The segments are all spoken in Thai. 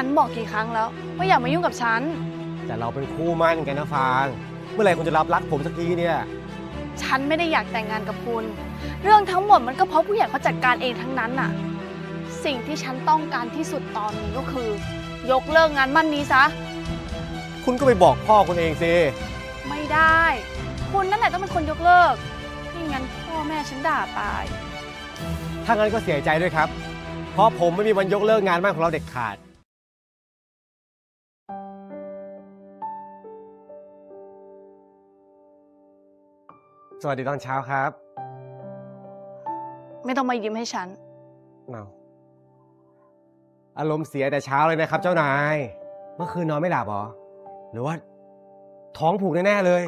ฉันบอกกี่ครั้งแล้ว ว่าอย่ามายุ่งกับฉัน แต่เราเป็นคู่มั่นกันนะฟาง เมื่อไหร่คุณจะรับรักผมสักทีเนี่ย ฉันไม่ได้อยากแต่งงานกับคุณ เรื่องทั้งหมดมันก็เพราะผู้ใหญ่เขาจัดการเองทั้งนั้นน่ะ สิ่งที่ฉันต้องการที่สุดตอนนี้ก็คือ ยกเลิกงานมั่นนี้ซะ คุณก็ไปบอกพ่อคุณเองสิ ไม่ได้ คุณนั่นแหละต้องเป็นคนยกเลิกไม่งั้นพ่อแม่ฉันด่าตาย ถ้างั้นก็เสียใจด้วยครับ เพราะผมไม่มีวันยกเลิกงานมั่นของเราเด็ดขาด สวัสดีตอนเช้าครับไม่ต้องมายิ้มให้ฉันเอาอารมณ์เสียแต่เช้าเลยนะครับ เจ้านาย เมื่อคืนนอนไม่หลับเหรอ หรือว่า ท้องผูกแน่ๆเลย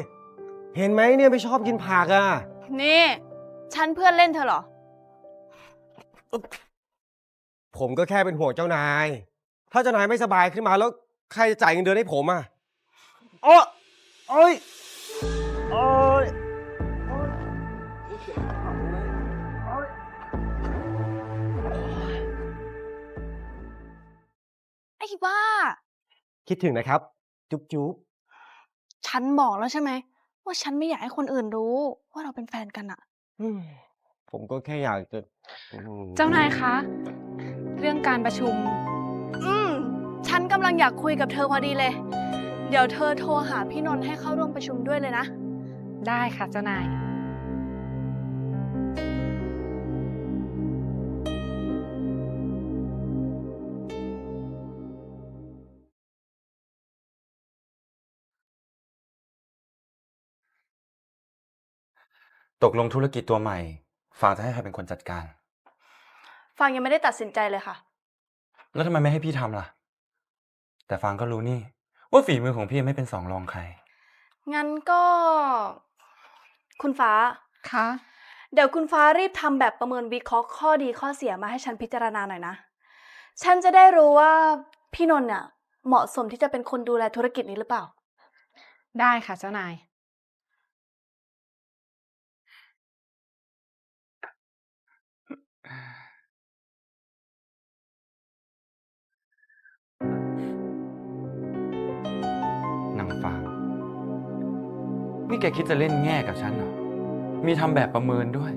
เห็นไหมเนี่ยไม่ชอบกินผักอะ นี่ ฉันเพื่อนเล่นเธอเหรอ ผมก็แค่เป็นห่วงเจ้านาย ถ้าเจ้านายไม่สบายขึ้นมาแล้วใครจะจ่ายเงินเดือนให้ผมอะโอ้โอ้ยโอ้ย ไอ้บ้าคิดถึงนะครับ จุ๊บจุ๊บฉันบอกแล้วใช่ไหม ว่าฉันไม่อยากให้คนอื่นรู้ ว่าเราเป็นแฟนกันอะอืมผมก็แค่อยากจะอืมเจ้านายคะ เรื่องการประชุม อืม ฉันกำลังอยากคุยกับเธอพอดีเลย เดี๋ยวเธอโทรหาพี่นนท์ให้เข้าร่วมประชุมด้วยเลยนะ ได้ค่ะเจ้านาย ตกลงธุรกิจตัวใหม่ ฟางจะให้ใครเป็นคนจัดการฟังยังไม่ได้ตัดสินใจเลยค่ะ แล้วทำไมไม่ให้พี่ทำล่ะ แต่ฟางก็รู้นี่ ว่าฝีมือของพี่ไม่เป็นสองรองใคร งั้นก็ คุณฟ้า คะเดี๋ยวคุณฟ้ารีบทำแบบประเมินวิเคราะห์ข้อดีข้อเสียมาให้ฉันพิจารณาหน่อยนะ ฉันจะได้รู้ว่าพี่นนท์เนี่ยเหมาะสมที่จะเป็นคนดูแลธุรกิจนี้หรือเปล่า ได้ค่ะเจ้านาย นี่แกคิดจะเล่นแง่กับฉันเหรอ มีทำแบบประเมินด้วย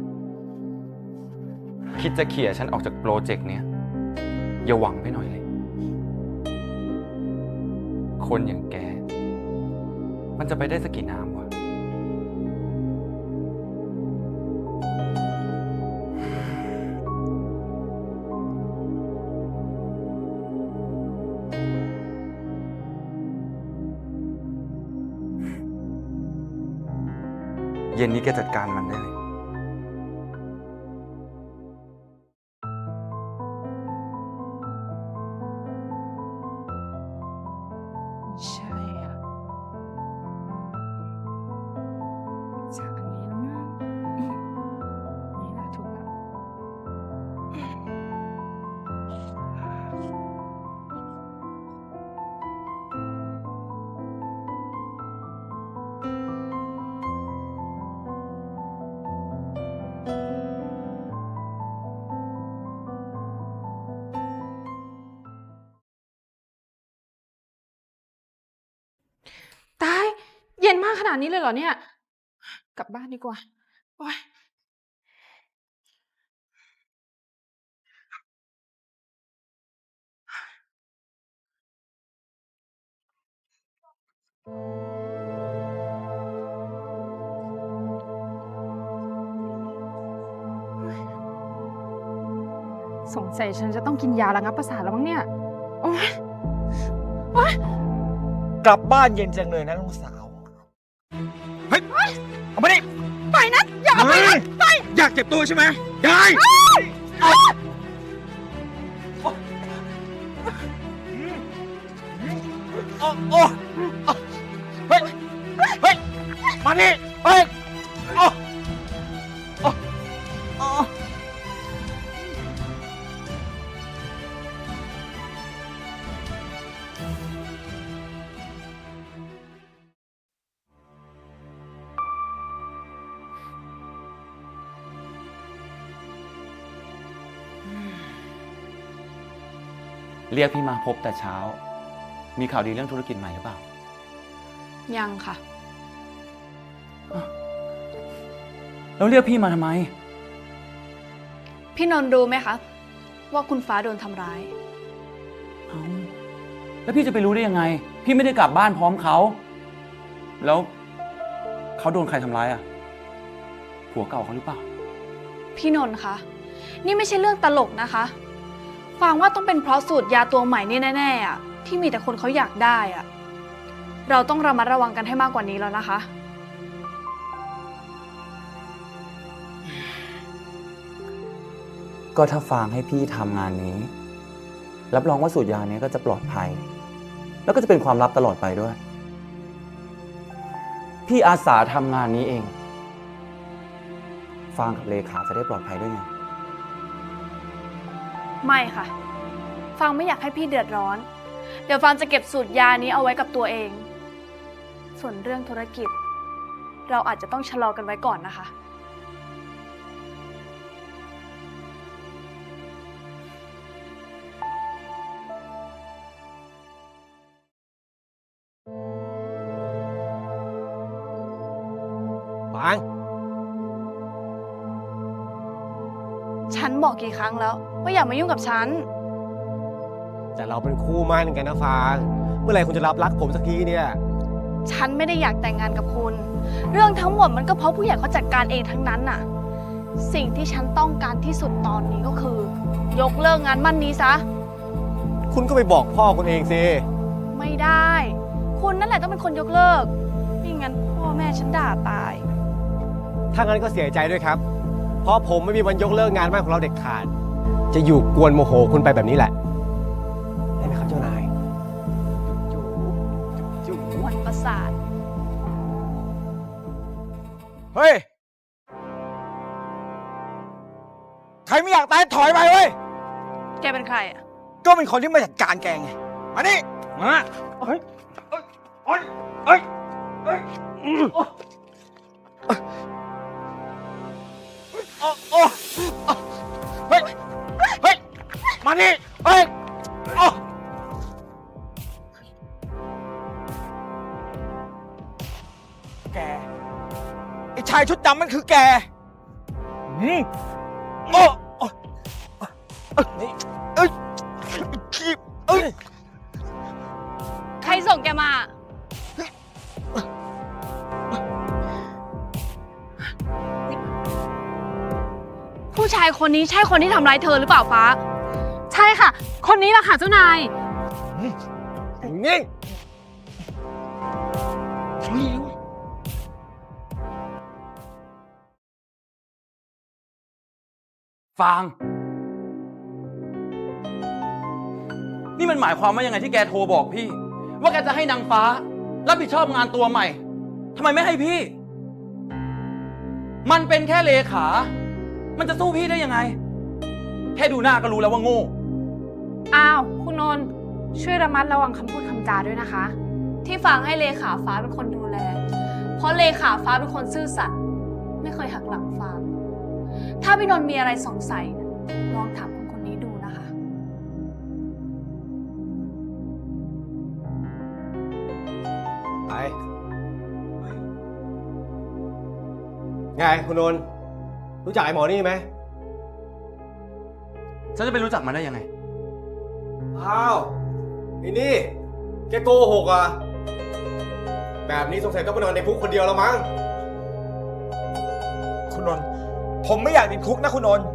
คิดจะเขี่ยฉันออกจากโปรเจกต์เนี้ย อย่าหวังไปหน่อยเลย คนอย่างแก มันจะไปได้สักกี่น้ำ ย็นนี้แกจัดการมันได้เลย นาดนี้เลยเหรอเนี่ย กลับบ้านดีกว่า โอ๊ย สงสัยฉันจะต้องกินยาระงับประสาทแล้วมั้งเนี่ย โอ๊ย กลับบ้านเย็นจังเลยนะลูกสาว อยากเจ็บตัวใช่ไหมได้โอ้ เรียกพี่มาพบแต่เช้า มีข่าวดีเรื่องธุรกิจใหม่หรือเปล่า ยังค่ะ แล้วเรียกพี่มาทำไม พี่นนท์รู้ไหมคะ ว่าคุณฟ้าโดนทำร้าย เอ้าแล้วพี่จะไปรู้ได้ยังไง พี่ไม่ได้กลับบ้านพร้อมเขา แล้วเขาโดนใครทำร้ายอะ ผัวเก่าเขาหรือเปล่า พี่นนท์คะ นี่ไม่ใช่เรื่องตลกนะคะ ฟังว่าต้องเป็นเพราะสูตรยาตัวใหม่นี่แน่ๆอะที่มีแต่คนเขาอยากได้อะเราต้องระมัดระวังกันให้มากกว่านี้แล้วนะคะ ก็ถ้าฟางให้พี่ทำงานนี้ รับรองว่าสูตรยานี้ก็จะปลอดภัย แล้วก็จะเป็นความลับตลอดไปด้วย พี่อาสาทำงานนี้เอง ฟางกับเลขาจะได้ปลอดภัยด้วยไง ไม่ค่ะ ฟังไม่อยากให้พี่เดือดร้อน เดี๋ยวฟังจะเก็บสูตรยานี้เอาไว้กับตัวเอง ส่วนเรื่องธุรกิจ เราอาจจะต้องชะลอกันไว้ก่อนนะคะฟางฉันบอกกี่ครั้งแล้ว ว่าอย่ามายุ่งกับฉัน แต่เราเป็นคู่มั่นกันนะฟาง เมื่อไหร่คุณจะรับรักผมสักทีเนี่ย ฉันไม่ได้อยากแต่งงานกับคุณ เรื่องทั้งหมดมันก็เพราะผู้ใหญ่เขาจัดการเองทั้งนั้นน่ะ สิ่งที่ฉันต้องการที่สุดตอนนี้ก็คือ ยกเลิกงานมั่นนี้ซะ คุณก็ไปบอกพ่อคุณเองสิ ไม่ได้ คุณนั่นแหละต้องเป็นคนยกเลิกไม่งั้นพ่อแม่ฉันด่าตาย ถ้างั้นก็เสียใจด้วยครับ เพราะผมไม่มีวันยกเลิกงานมั่นของเราเด็ดขาด จะอยู่กวนโมโหคุณไปแบบนี้แหละได้ไหมครับเจ้านายจุ๊บจุ๊บจุ๊บวันประสาท เฮ้ย ใครไม่อยากตายถอยไปเว้ย แกเป็นใครอะ ก็เป็นคนที่มาจัดการแกไง มานี่มาเฮ้ยเอ้ยเอ้ยเอ้ยเอ้ยอืมโอ้โอ้โอ้โอ้ ชายชุดดำมันคือแกอืมโอ้โอ้เอ้ยนี่เอ้ยขี้เอ้ยใครส่งแกมา ผู้ชายคนนี้ใช่คนที่ทำร้ายเธอหรือเปล่าฟ้า ใช่ค่ะ คนนี้แหละค่ะเจ้านาย นิ่ง ฟาง นี่มันหมายความว่ายังไงที่แกโทรบอกพี่ ว่าแกจะให้นางฟ้า รับผิดชอบงานตัวใหม่ทำไมไม่ให้พี่ มันเป็นแค่เลขา มันจะสู้พี่ได้ยังไง แค่ดูหน้าก็รู้แล้วว่าโง่ อ้าว คุณนนท์ช่วยระมัดระวังคำพูดคำจาด้วยนะคะ ที่ฟังให้เลขาฟ้าเป็นคนดูแล เพราะเลขาฟ้าเป็นคนซื่อสัตย์ไม่เคยหักหลังฟ้า ถ้าพี่นนท์มีอะไรสงสัยนะลองถามคนคนนี้ดูนะคะ ไป ไงคุณนนท์รู้จักไอ้หมอนี่ไหมฉันจะไปรู้จักมันได้ยังไง อ้าวไอ้นี่ แกโกหกอะ แบบนี้สงสัยต้องไปนอนในคุกคนเดียวแล้วมั้ง คุณนนท์ ผมไม่อยากติดคุกนะคุณนนท์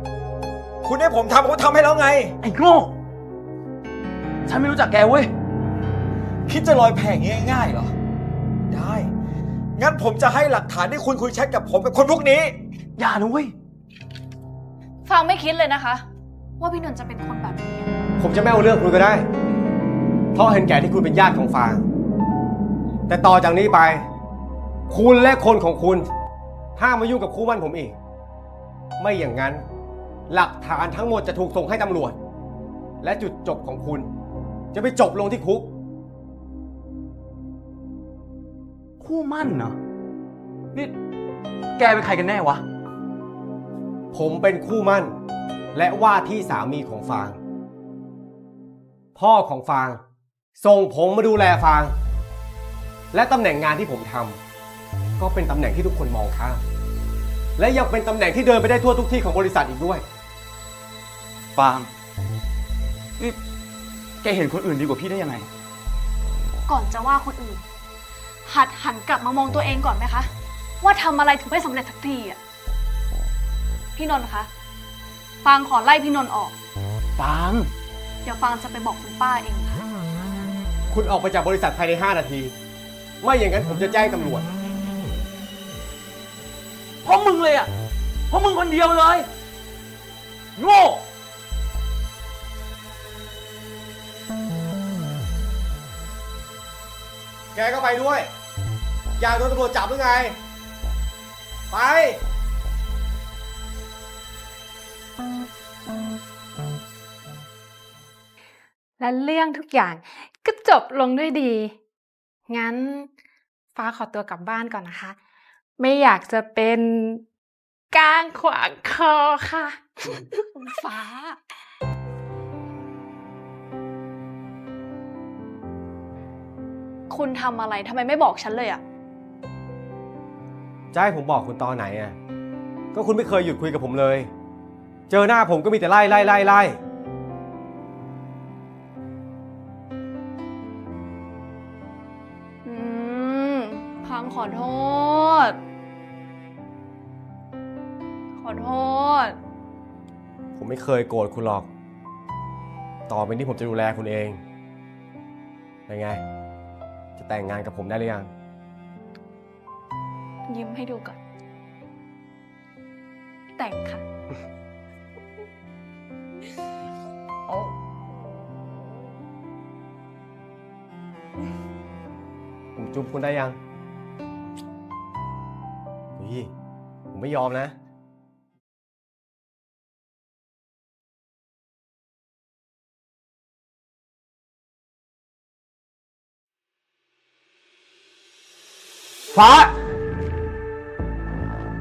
คุณให้ผมทำผมก็ทำให้แล้วไง ไอ้โง่ฉันไม่รู้จักแกเว้ย คิดจะลอยแพอย่างนี้ง่ายๆเหรอ ได้ งั้นผมจะให้หลักฐานที่คุณคุยแชทกับผมกับคนพวกนี้ อย่านะเว้ย ฟังไม่คิดเลยนะคะ ว่าพี่นนท์จะเป็นคนแบบนี้ ผมจะไม่เอาเรื่องคุณก็ได้ เพราะเห็นแก่ที่คุณเป็นญาติของฟาง แต่ต่อจากนี้ไป คุณและคนของคุณ ห้ามมายุ่งกับคู่มั่นผมอีก ไม่อย่างนั้น หลักฐานทั้งหมดจะถูกส่งให้ตำรวจ และจุดจบของคุณ จะไปจบลงที่คุก คู่มั่นเนาะนี่ แกเป็นใครกันแน่วะ ผมเป็นคู่มั่น และว่าที่สามีของฟาง พ่อของฟาง ส่งผมมาดูแลฟาง และตำแหน่งงานที่ผมทำก็เป็นตำแหน่งที่ทุกคนมองข้าม และยังเป็นตำแหน่งที่เดินไปได้ทั่วทุกที่ของบริษัทอีกด้วย ฟาง นี่แกเห็นคนอื่นดีกว่าพี่ได้ยังไง ก่อนจะว่าคนอื่น หัดหันกลับมามองตัวเองก่อนไหมคะ ว่าทำอะไรถึงไม่สำเร็จสักทีอะ พี่นนท์คะ ฟางขอไล่พี่นนท์ออก ฟาง เดี๋ยวฟางจะไปบอกคุณป้าเองค่ะ คุณออกไปจากบริษัทภายใน 5 นาที ไม่อย่างนั้นผมจะแจ้งตำรวจเพ ราะมึงเลยอะ เพราะมึงคนเดียวเลย โง่ แกก็ไปด้วย อยากโดนตำรวจจับหรือไง ไป และเรื่องทุกอย่างก็จบลงด้วยดี งั้นฟ้าขอตัวกลับบ้านก่อนนะคะ ไม่อยากจะเป็นก้างขวางคอค่ะ ฟ้า คุณทำอะไรทำไมไม่บอกฉันเลยอะจะให้ผมบอกคุณตอนไหนอะ ก็คุณไม่เคยหยุดคุยกับผมเลย เจอหน้าผมก็มีแต่ไล่ไล่ไล่ไล่อืมพังขอโทษ ษ ผมไม่เคยโกรธคุณหรอก ต่อไปนี้ผมจะดูแลคุณเองเป็นไง จะแต่งงานกับผมได้หรือยัง ยิ้มให้ดูก่อน แต่งค่ะผมจุ๊บคุณได้ยังเฮ้ยผมไม่ยอมนะ ฟ้า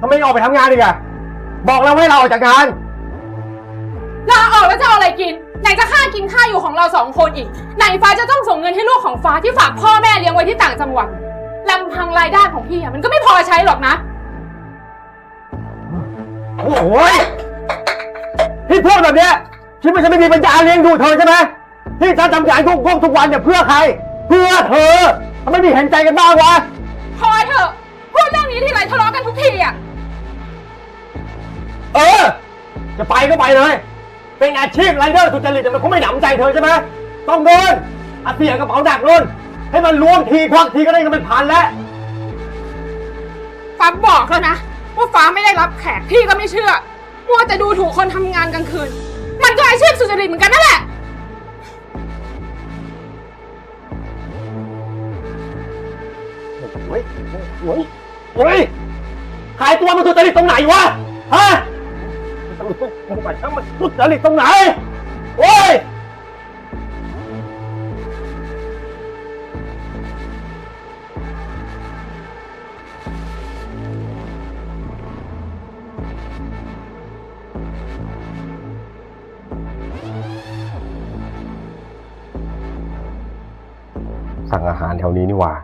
ทำไมไม่ออกไปทำงานอีกอะบอกแล้วให้เราออกจากงาน ลาออกแล้วจะเอาอะไรกิน ไหนจะค่ากินค่าอยู่ของเราสองคนอีก ไหนฟ้าจะต้องส่งเงินให้ลูกของฟ้าที่ฝากพ่อแม่เลี้ยงไว้ที่ต่างจังหวัดลำพังรายได้ของพี่อะมันก็ไม่พอใช้หรอกนะ โอ้โหยที่พูดแบบเนี้ยคิดว่าฉันไม่มีปัญญาเลี้ยงดูเธอใช่ไหมที่ฉันทำงานทุกพวกทุกวันเนี่ยเพื่อใคร เพื่อเธอทำไมไม่เห็นใจกันบ้างวะ พอเถอะพูดเรื่องนี้ทีไรทะเลาะกันทุกทีอะเออ จะไปก็ไปเลย เป็นอาชีพไรเดอร์สุจริตแต่มันคงไม่หนำใจเธอใช่ไหมต้องเดินอาเสียกระเป๋าหนักนุ่นให้มันล้วงทีควักทีก็ได้เงินเป็นพันแล้ว ฟ้าบอกแล้วนะ ว่าฟ้าไม่ได้รับแขกพี่ก็ไม่เชื่อมัวแต่ดูถูกคนทำงานกลางคืน มันก็อาชีพสุจริตเหมือนกันนั่นแหละ โอ้ยโอ้ยขายตัวมันสุจริตตรงไหนวะ ฮะมันไปทั้งมันสุจริตตรงไหนโอ้ยสั่งอาหารแถวนี้นี่ว่า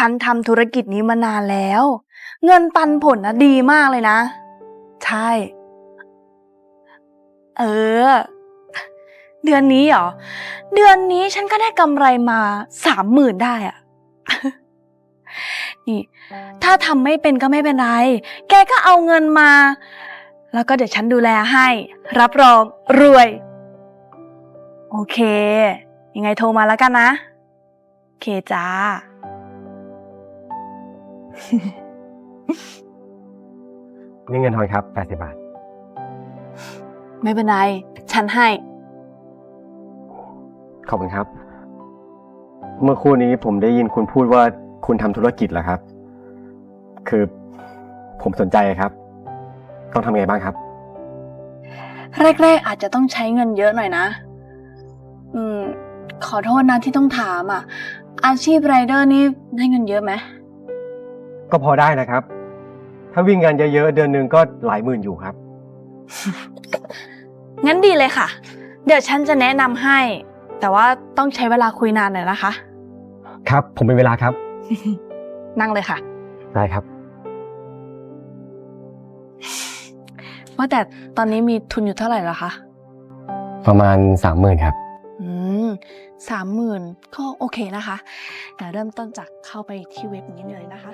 ฉันทำธุรกิจนี้มานานแล้ว เงินปันผลนะดีมากเลยนะ ใช่ เออ เดือนนี้เหรอ เดือนนี้ฉันก็ได้กำไรมาสามหมื่นได้อะนี่ ถ้าทำไม่เป็นก็ไม่เป็นไร แกก็เอาเงินมา แล้วก็เดี๋ยวฉันดูแลให้ รับรองรวย โอเค ยังไงโทรมาแล้วกันนะโอเคจ้า นี่เงินทอนครับ 80 บาท ไม่เป็นไร ฉันให้ ขอบคุณครับ เมื่อครู่นี้ผมได้ยินคุณพูดว่าคุณทำธุรกิจเหรอครับ คือผมสนใจครับ ต้องทำไงบ้างครับ แรกๆอาจจะต้องใช้เงินเยอะหน่อยนะ อืม ขอโทษนะที่ต้องถามอะ อาชีพไรเดอร์นี่ได้เงินเยอะไหม ก็พอได้นะครับ ถ้าวิ่งงานเยอะๆเดือนหนึ่งก็หลายหมื่นอยู่ครับ งั้นดีเลยค่ะ เดี๋ยวฉันจะแนะนำให้ แต่ว่าต้องใช้เวลาคุยนานหน่อยนะคะ ครับ ผมเป็นเวลาครับ นั่งเลยค่ะ ได้ครับ ว่าแต่ตอนนี้มีทุนอยู่เท่าไหร่แล้วคะ ประมาณสามหมื่นครับ อืมสามหมื่นก็โอเคนะคะ เดี๋ยวเริ่มต้นจากเข้าไปที่เว็บนี้เลยนะคะ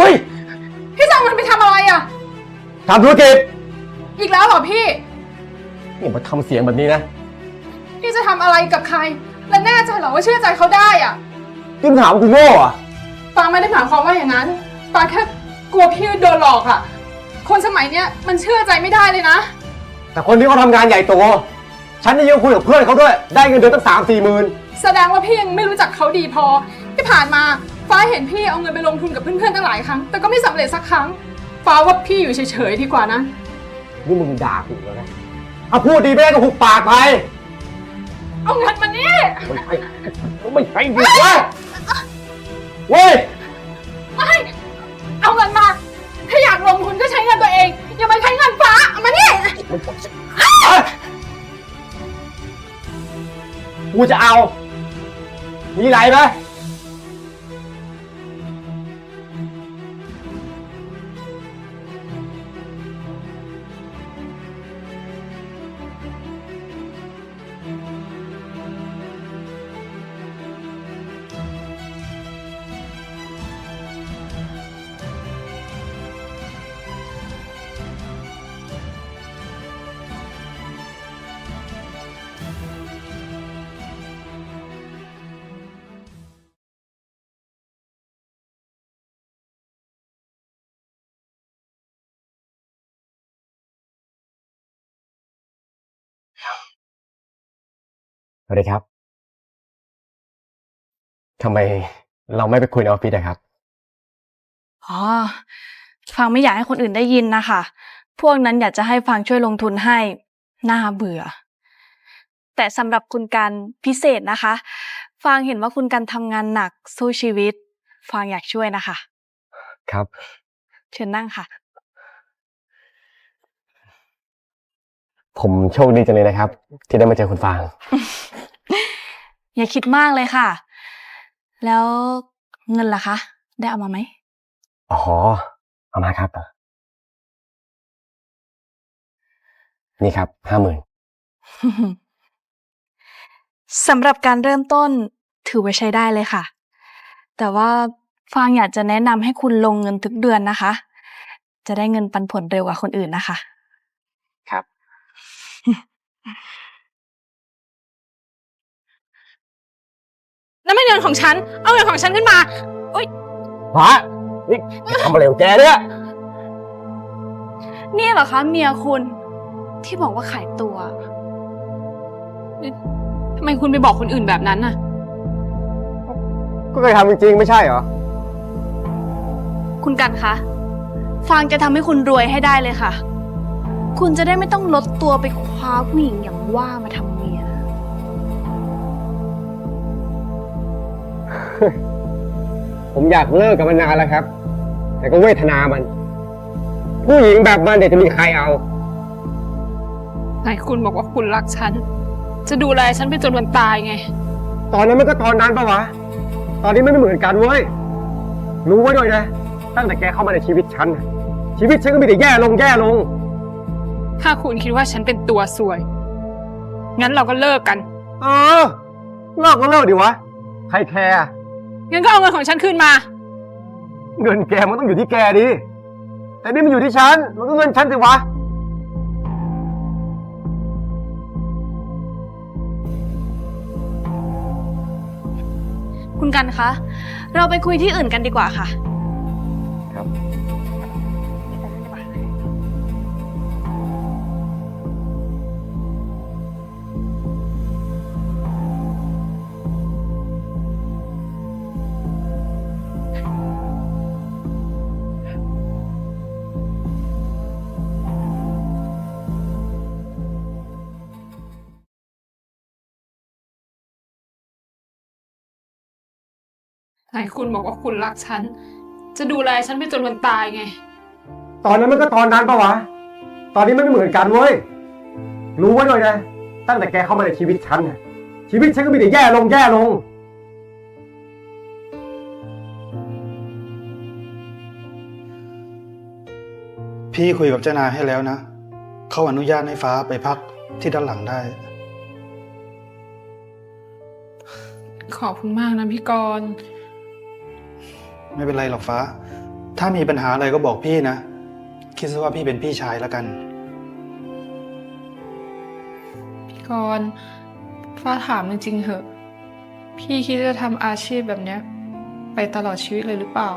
ฮ้ยพี่จะเอามันไปทำอะไรอะ ทำธุรกิจอีกแล้วเหรอพี่ อย่ามาทำเสียงแบบนี้นะพี่จะทำอะไรกับใคร และแน่ใจเหรอว่าเชื่อใจเขาได้อะยิ่งถามกูโง่อะปางไม่ได้หมายความว่าอย่างนั้นปางแค่กลัวพี่โดนหลอกอะ คนสมัยเนี้ยมันเชื่อใจไม่ได้เลยนะ แต่คนที่เขาทำงานใหญ่โตฉันจะยังคุยกับเพื่อนเขาด้วย ได้เงินเดือนตั้งสามสี่หมื่นแสดงว่าพี่ยังไม่รู้จักเขาดีพอที่ผ่านมา ฟ้าเห็นพี่เอาเงินไปลงทุนกับเพื่อนๆตั้งหลายครั้ง แต่ก็ไม่สำเร็จสักครั้ง ฟ้าว่าพี่อยู่เฉยๆดีกว่านะ นี่มึงด่ากูแล้วนะเอาพูดดีไม่ได้ก็หุบปากไปเอาเงินมานี่ไม่ใช่ไม่ใช่ดิเว้ยเว้ยไม่เอาเงินมา ถ้าอยากลงทุนก็ใช้เงินตัวเอง อย่ามาใช้เงินฟ้าเอามานี่เอ้ยกูจะเอา มีไรไหม สวัสดีครับ ทำไมเราไม่ไปคุยในออฟฟิศอะครับ อ๋อ ฟังไม่อยากให้คนอื่นได้ยินนะคะ พวกนั้นอยากจะให้ฟังช่วยลงทุนให้ น่าเบื่อ แต่สำหรับคุณการพิเศษนะคะฟางเห็นว่าคุณการทำงานหนักสู้ชีวิตฟางอยากช่วยนะคะ ครับ เชิญนั่งค่ะ ผมโชคดีจังเลยนะครับ ที่ได้มาเจอคุณฟาง อย่าคิดมากเลยค่ะ แล้วเงินล่ะคะ ได้เอามาไหมอ๋อเอามาครับ นี่ครับห้าหมื่นสำหรับการเริ่มต้นถือว่าใช้ได้เลยค่ะ แต่ว่าฟางอยากจะแนะนำให้คุณลงเงินทุกเดือนนะคะ จะได้เงินปันผลเร็วกว่าคนอื่นนะคะครับ นั่นไม่เงินของฉัน เอาเงินของฉันขึ้นมาพระนี่แกทำอะไรของแกเนี่ยเนี่ยเหรอคะเมียคุณ ที่บอกว่าขายตัวทำไมคุณไปบอกคนอื่นแบบนั้นน่ะ ก็เคยทำจริงๆไม่ใช่เหรอ คุณกันคะฟางจะทำให้คุณรวยให้ได้เลยค่ะ คุณจะได้ไม่ต้องลดตัวไปคว้าผู้หญิงอย่างว่ามาทำเมียผมอยากเลิกกับมันนานแล้วครับ แต่ก็เวทนามัน ผู้หญิงแบบมันเดี๋ยวจะมีใครเอาไหนคุณบอกว่าคุณรักฉัน จะดูแลฉันไปจนวันตายไง ตอนนั้นมันก็ตอนนั้นปะวะ ตอนนี้ไม่เหมือนกันเว้ย รู้ไว้ด้วยนะ ตั้งแต่แกเข้ามาในชีวิตฉันน่ะชีวิตฉันก็มีแต่แย่ลงแย่ลง ถ้าคุณคิดว่าฉันเป็นตัวสวย งั้นเราก็เลิกกัน เออเลิกก็เลิกดิวะ ใครแคร์งั้นก็เอาเงินของฉันคืนมา เงินแกมันต้องอยู่ที่แกดิ แต่นี่มันอยู่ที่ฉัน มันก็เงินฉันสิวะ คุณกันคะ เราไปคุยที่อื่นกันดีกว่าค่ะ ไหนคุณบอกว่าคุณรักฉัน จะดูแลฉันไปจนวันตายไง ตอนนั้นมันก็ตอนนั้นปะวะ ตอนนี้มันไม่เหมือนกันเว้ย รู้ไว้เลยนะ ตั้งแต่แกเข้ามาในชีวิตฉันน่ะชีวิตฉันก็มีแต่แย่ลงแย่ลง พี่คุยกับเจ้านายให้แล้วนะ เขาอนุญาตให้ฟ้าไปพักที่ด้านหลังได้ ขอบคุณมากนะพี่กรณ์ ไม่เป็นไรหรอกฟ้า ถ้ามีปัญหาอะไรก็บอกพี่นะ คิดซะว่าพี่เป็นพี่ชายแล้วกันพี่กรณ์ฟ้าถามจริงๆเหอะ พี่คิดจะทำอาชีพแบบเนี้ย ไปตลอดชีวิตเลยหรือเปล่า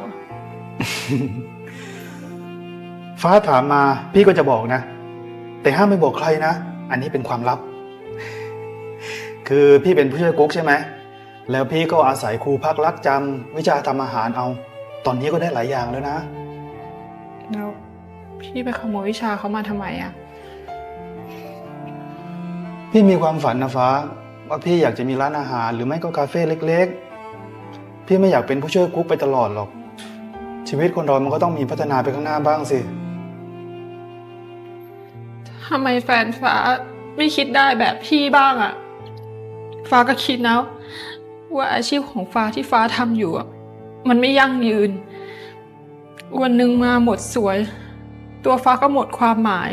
ฟ้าถามมาพี่ก็จะบอกนะ แต่ห้ามไม่บอกใครนะ อันนี้เป็นความลับ คือพี่เป็นผู้ช่วยกุ๊กใช่ไหมแล้วพี่ก็อาศัยครูพักรักจำวิชาทำอาหารเอา ตอนนี้ก็ได้หลายอย่างแล้วนะ แล้วพี่ไปขโมยวิชาเขามาทำไมอะพี่มีความฝันนะฟ้า ว่าพี่อยากจะมีร้านอาหารหรือไม่ก็คาเฟ่เล็กๆ พี่ไม่อยากเป็นผู้ช่วยกุ๊กไปตลอดหรอก ชีวิตคนเรามันก็ต้องมีพัฒนาไปข้างหน้าบ้างสิ ทำไมแฟนฟ้าไม่คิดได้แบบพี่บ้างอะฟ้าก็คิดนะว่าอาชีพของฟ้าที่ฟ้าทำอยู่อะ มันไม่ยั่งยืน วันหนึ่งมาหมดสวย ตัวฟ้าก็หมดความหมาย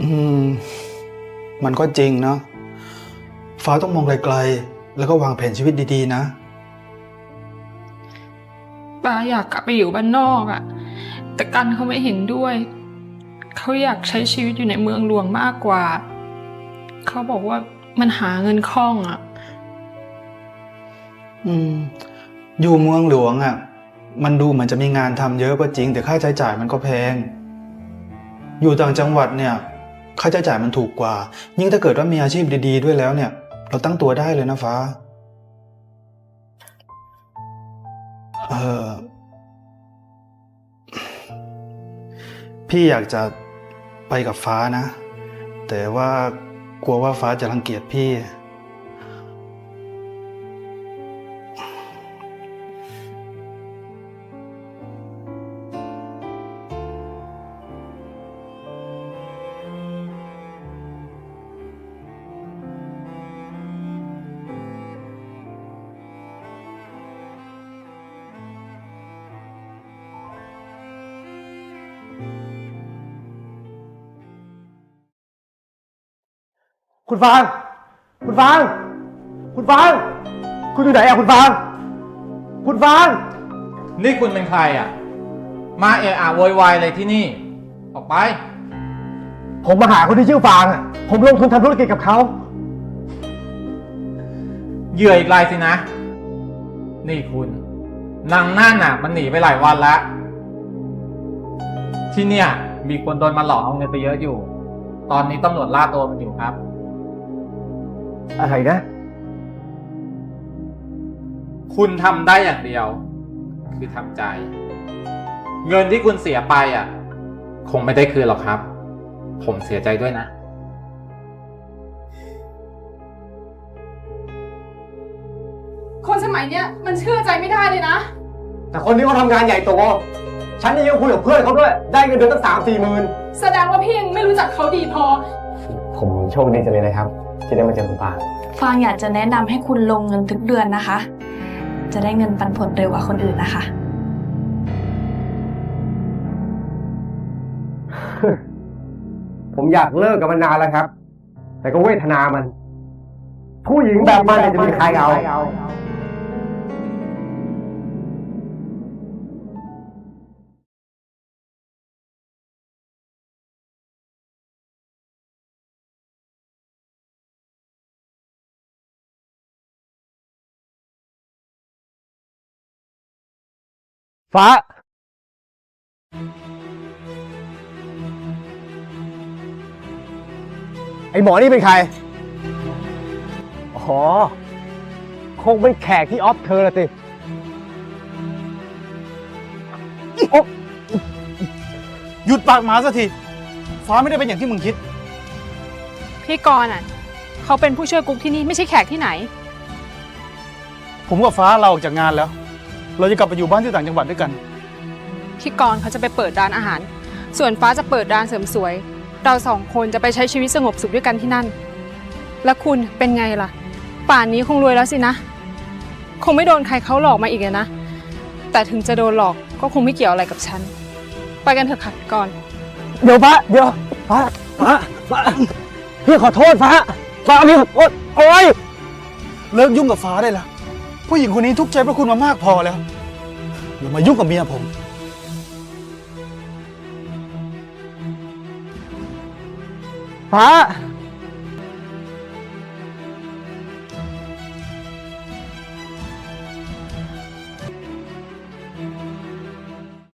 อืม มันก็จริงเนาะฟ้าต้องมองไกลๆ แล้วก็วางแผนชีวิตดีๆ นะ ป้าอยากกลับไปอยู่บ้านนอกอะแต่กันเขาไม่เห็นด้วย เขาอยากใช้ชีวิตอยู่ในเมืองหลวงมากกว่า เขาบอกว่ามันหาเงินคล่องอะ อืม อยู่เมืองหลวงอะ่ะ มันดูเหมือนจะมีงานทำเยอะก็จริง แต่ค่าใช้จ่ายมันก็แพง อยู่ต่างจังหวัดเนี่ย ค่าใช้จ่ายมันถูกกว่า ยิ่งถ้าเกิดว่ามีอาชีพดี ๆ ด้วยแล้วเนี่ย เราตั้งตัวได้เลยนะฟ้า เออ พี่อยากจะไปกับฟ้านะ แต่ว่ากลัวว่าฟ้าจะรังเกียจพี่ คุณฟาง คุณฟาง คุณฟาง คุณอยู่ไหนอะคุณฟาง คุณฟาง นี่คุณเป็นใครอะ มาเอะอะโวยวายอะไรที่นี่ ออกไป ผมมาหาคนที่ชื่อฟางอะผมลงทุนทำธุรกิจกับเขา เหยื่ออีกรายสินะ นี่คุณนางนั่นน่ะ มันหนีไปหลายวันแล้ว ที่เนี่ย มีคนโดนมาหลอกเอาเงินไปเยอะอยู่ ตอนนี้ตำรวจล่าตัวมันอยู่ครับ อะไรนะ คุณทำได้อย่างเดียว คือทำใจ เงินที่คุณเสียไปอะ คงไม่ได้คืนหรอกครับ ผมเสียใจด้วยนะ คนสมัยเนี้ยมันเชื่อใจไม่ได้เลยนะ แต่คนนี้เขาทำงานใหญ่โตฉันนี่ยังคุยกับเพื่อนเขาด้วย ได้เงินเดือนตั้งสามสี่หมื่นแสดงว่าพี่ยังไม่รู้จักเขาดีพอ ผมโชคดีจังเลยนะครับ ที่ได้มาเจอคุณฟาง ฟางอยากจะแนะนำให้คุณลงเงินทุกเดือนนะคะ จะได้เงินปันผลเร็วกว่าคนอื่นนะคะ ผมอยากเลิกกับมันนานแล้วครับ แต่ก็เวทนามัน ผู้หญิงแบบมันเนี่ยจะมีใครเอา ฟ้า ไอหมอนี่เป็นใคร อ๋อ คงเป็นแขกที่ออฟเธอละสิโอ๊ะหยุดปากหมาสักที ฟ้าไม่ได้เป็นอย่างที่มึงคิด พี่กรณ์อะ เขาเป็นผู้ช่วยกุ๊กที่นี่ไม่ใช่แขกที่ไหน ผมกับฟ้าเราออกจากงานแล้ว เราจะกลับไปอยู่บ้านที่ต่างจังหวัดด้วยกัน พี่กรณ์เขาจะไปเปิดร้านอาหาร ส่วนฟ้าจะเปิดร้านเสริมสวย เราสองคนจะไปใช้ชีวิตสงบสุขด้วยกันที่นั่น แล้วคุณเป็นไงล่ะ ป่านนี้คงรวยแล้วสินะ คงไม่โดนใครเขาหลอกมาอีกเลยนะ แต่ถึงจะโดนหลอกก็คงไม่เกี่ยวอะไรกับฉัน ไปกันเถอะค่ะพี่กรณ์เดี๋ยวฟ้าเดี๋ยวฟ้าฟ้าฟ้าพี่ขอโทษฟ้าฟ้าพี่ขอโทษโอ๊ยเลิกยุ่งกับฟ้าได้แล้ว ผู้หญิงคนนี้ทุกข์ใจพระคุณมามากพอแล้ว อย่ามายุ่งกับเมียผม ฟ้า